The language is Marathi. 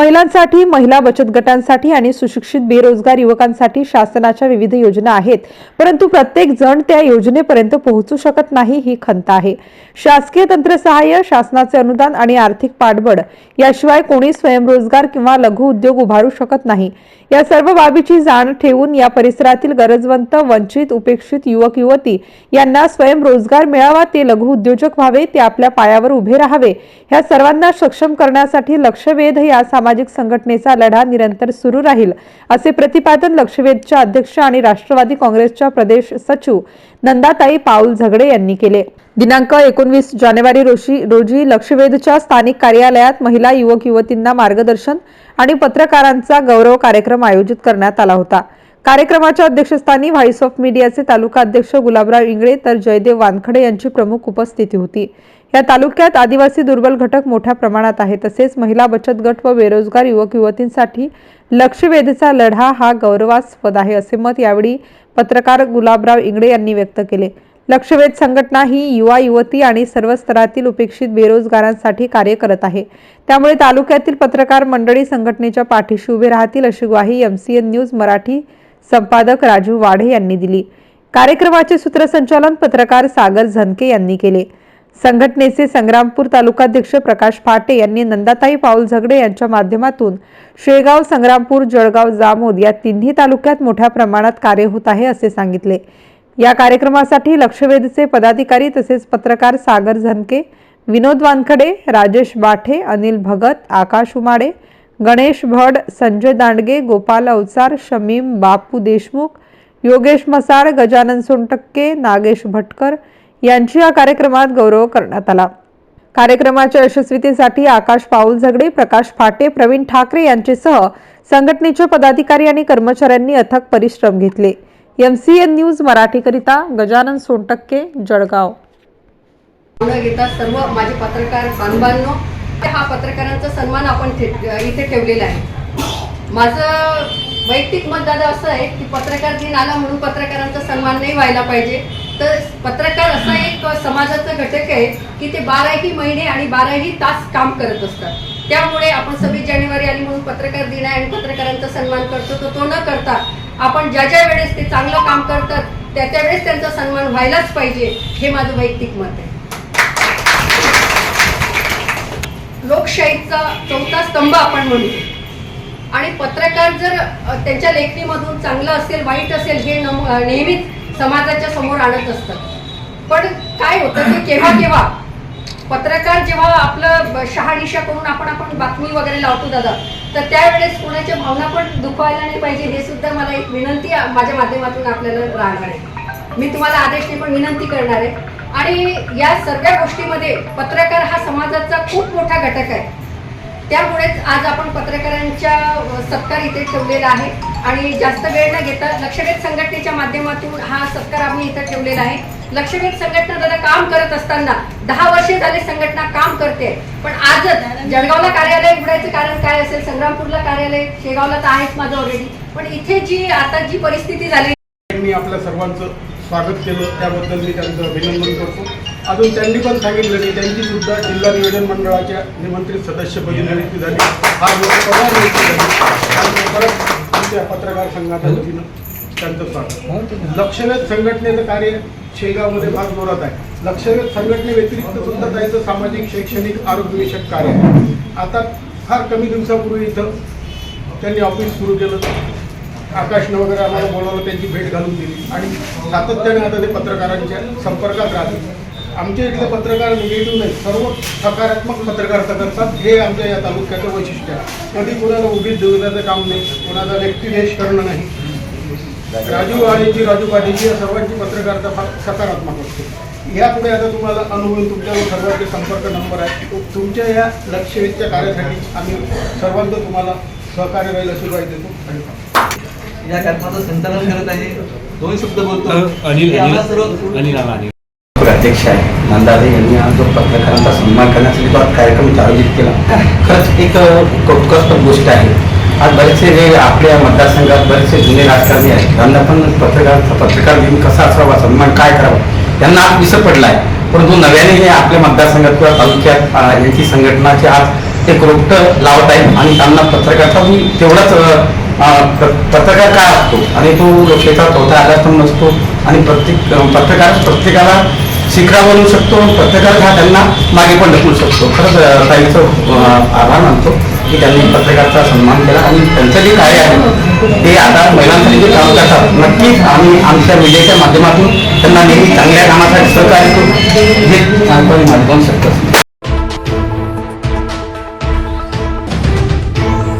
महिलांसाठी महिला बचत गटांसाठी आणि सुशिक्षित बेरोजगार युवकांसाठी शासनाच्या विविध योजना आहेत. परंतु प्रत्येक जण त्या योजनेपर्यंत पोहोचू शकत नाही ही खंत आहे. शासकीय तंत्रसहाय्य शासनाचे अनुदान आणि आर्थिक पाठबळ याशिवाय कोणी स्वयंरोजगार किंवा लघु उद्योग उभारू शकत नाही. या सर्व बाबीची जाण ठेवून या परिसरातील गरजवंत वंचित उपेक्षित युवक युवती यांना स्वयंरोजगार मिळावा ते लघु उद्योजक व्हावे ते आपल्या पायावर उभे राहावे ह्या सर्वांना सक्षम करण्यासाठी लक्षवेध या सामाजिक सामाजिक संघटनेचा लढा निरंतर सुरू राहील असे प्रतिपादन लक्षवेधच्या अध्यक्ष आणि राष्ट्रवादी काँग्रेसच्या प्रदेश सचिव नंदाताई पाऊल झगडे यांनी केले. दिनांक एकोणवीस जानेवारी रोजी रोजी लक्षवेधच्या स्थानिक कार्यालयात महिला युवक युवतींना मार्गदर्शन आणि पत्रकारांचा गौरव कार्यक्रम आयोजित करण्यात आला होता. कार्यक्रमाच्या अध्यक्षस्थानी व्हॉइस ऑफ मीडियाचे तालुका अध्यक्ष गुलाबराव इंगळे तर जयदेव वानखडे यांची प्रमुख उपस्थिती होती. या तालुक्यात आदिवासी दुर्बल घटक मोठ्या प्रमाणात आहे तसेच महिला बचत गट व बेरोजगार युवक युवतींसाठी लक्षवेधचा लढा हा गौरवास्पद आहे असे मत यावेळी पत्रकार गुलाबराव इंगळे यांनी व्यक्त केले. लक्षवेध संघटना ही युवा युवती आणि सर्व स्तरातील उपेक्षित बेरोजगारांसाठी कार्य करत आहे. त्यामुळे तालुक्यातील पत्रकार मंडळी संघटनेच्या पाठीशी उभे राहतील अशी ग्वाही एन न्यूज मराठी संपादक राजू वाढे यांनी दिली. कार्यक्रमाचे सूत्रसंचालन पत्रकार सागर झनके यांनी केले. संघटनेचे संग्रामपूर तालुकाध्यक्ष प्रकाश फाटे यांनी नंदाताई पाऊल झगडे यांच्या माध्यमातून शेगाव संग्रामपूर जळगाव जामोद या तिन्ही तालुक्यात मोठ्या प्रमाणात कार्य होत आहे असे सांगितले. या कार्यक्रमासाठी लक्षवेधचे पदाधिकारी तसेच पत्रकार सागर झनके विनोद वानखडे राजेश बाठे अनिल भगत आकाश उमाडे गणेश भड संजय दांडगे गोपाल अवचार शमीम बापू देशमुख योगेश मसाळ गजानन सोनटक्के नागेश भटकर यांची या कार्यक्रमात गौरव करण्यात आला. कार्यक्रमाच्या यशस्वीतेसाठी आकाश पाऊल झगडे प्रकाश फाटे प्रवीण ठाकरे यांचेसह संघटनेच्या पदाधिकारी आणि कर्मचाऱ्यांनी अथक परिश्रम घेतले. एमसीएन न्यूज मराठीकरिता गजानन सोनटक्के जळगाव. न घेता सर्व माझे पत्रकार बांधवांनो हा पत्रकारांचा सन्मान आपण इथे ठेवलेला आहे. माझं वैयक्तिक मत दादा असं आहे की पत्रकार दिन आला म्हणून पत्रकारांचा सन्मान नाही व्हायला पाहिजे. तर पत्रकार असा एक समाजाचा घटक आहे की ते बाराही महिने आणि बाराही तास काम करत असतात. त्यामुळे आपण सव्वीस जानेवारी आली म्हणून पत्रकार दिन आहे आणि पत्रकारांचा सन्मान करतो. तर तो न करता आपण ज्या ज्या वेळेस ते चांगलं काम करतात त्या त्या वेळेस त्यांचा सन्मान व्हायलाच पाहिजे हे माझं वैयक्तिक मत आहे. लोकशाहीचा चौथा स्तंभ आपण म्हणू. आणि पत्रकार जर त्यांच्या लेखणीमधून चांगलं असेल वाईट असेल हे नम नेहमीच समाजाच्या समोर आणत असतात पण काय होतं की केव्हा केव्हा? पत्रकार जेव्हा आपलं शहानिशा करून आपण आपण बातमी वगैरे लावतो दादा तर त्यावेळेस कोणाच्या भावना पण दुखवायला नाही पाहिजे हे सुद्धा मला एक विनंती माझ्या माध्यमातून आपल्याला राहणार आहे. मी तुम्हाला आदेशने पण विनंती करणार आहे. आणि या सर्व गोष्टीमध्ये पत्रकार हा समाजाचा खूप मोठा घटक आहे. त्यामुळेच आज आपण पत्रकारांच्या सत्कार इथे ठेवलेला आहे. आणि जास्त वेळ न घेता लक्षवेध संघटनेच्या माध्यमातून हा सत्कार आम्ही इथे ठेवलेला आहे. लक्षवेध संघटना दादा काम करत असताना दहा वर्षे झाले संघटना काम करते. पण आजच जळगावला कार्यालय उघडायचं कारण काय असेल संग्रामपूरला कार्यालय शेगावला तर आहेच माझं ऑलरेडी पण इथे जी आता जी परिस्थिती झाली मी आपल्या सर्वांचं स्वागत केलं. त्याबद्दल मी त्यांचं अभिनंदन करतो. अजून त्यांनी पण सांगितलं की त्यांची सुद्धा जिल्हा नियोजन मंडळाच्या निमंत्रित सदस्यपदी नियुक्ती झाली. हा मोठा पगार नियुक्ती झाली. आणि परत आमच्या पत्रकार संघाच्या वतीनं त्यांचं स्वागत. लक्षवेध संघटनेचं कार्य शेगावमध्ये फार जोरात आहे. लक्षवेध संघटनेव्यतिरिक्त सुद्धा त्यांचं सामाजिक शैक्षणिक आरोग्यविषयक कार्य आहे. आता फार कमी दिवसापूर्वी इथं त्यांनी ऑफिस सुरू केलं. आकाशनं वगैरे आम्हाला बोलावलं त्यांची भेट घालून दिली. आणि सातत्याने आता ते पत्रकारांच्या संपर्कात राहते आमच्या इथले पत्रकार निगेटिव्ह नाही सर्व सकारात्मक पत्रकारिता करतात. हे आमच्या या तालुक्याचं वैशिष्ट्य आहे. कधी कोणाला उभी देण्याचं काम नाही. कोणाचा व्यक्तिदेश करणं नाही. राजू वाणीची राजू पाटीलची या सर्वांची पत्रकारिता फार सकारात्मक असते. यापुढे आता तुम्हाला अनुभव तुमच्यावर सर्वांचे संपर्क नंबर आहे तो तुमच्या या लक्षवेधच्या कार्यासाठी आम्ही सर्वांचं तुम्हाला सहकार्य व्हायला अशी देतो. धन्यवाद. या कार्यक्रमाचं संचालन करत आहे. दोन शब्द बोलतो. अनिल की आम्हाला सर्व अनिल अनिल आला अनिल. अध्यक्ष आहे. नंदादे यांनी आज जो पत्रकारांचा सन्मान करण्यासाठी तो आज कार्यक्रम आयोजित केला. खरंच एक कौतुकास्पद गोष्ट आहे. आज बरेचसे जे आपल्या मतदारसंघात बरेचसे जुने राजकारणी आहेत. त्यांना पण पत्रकार पत्रकार दिन कसा असावा सन्मान काय करावा यांना आज विसर पडला आहे परंतु नव्याने हे आपल्या मतदारसंघात किंवा तालुक्यात यांची संघटनाची आज एक रोपटं लावत आहेत. आणि त्यांना पत्रकारचा मी तेवढाच पत्रकार काय असतो? आणि तो लोकेचा चौथा आधारस्तंभ नसतो. आणि प्रत्येक पत्रकार प्रत्येकाला शिखरा बनवू शकतो पत्रकार हा त्यांना मागे पण ढकलू शकतो. खरंच अ, ताईचं आभार मानतो की त्यांनी पत्रकारचा सन्मान केला आणि त्यांचं जे कार्य आहे ते आता महिलांसाठी जे काम करतात नक्कीच आम्ही आमच्या मीडियाच्या माध्यमातून त्यांना नेहमी चांगल्या कामासाठी सहकार्य करू जे माध्यम शकतो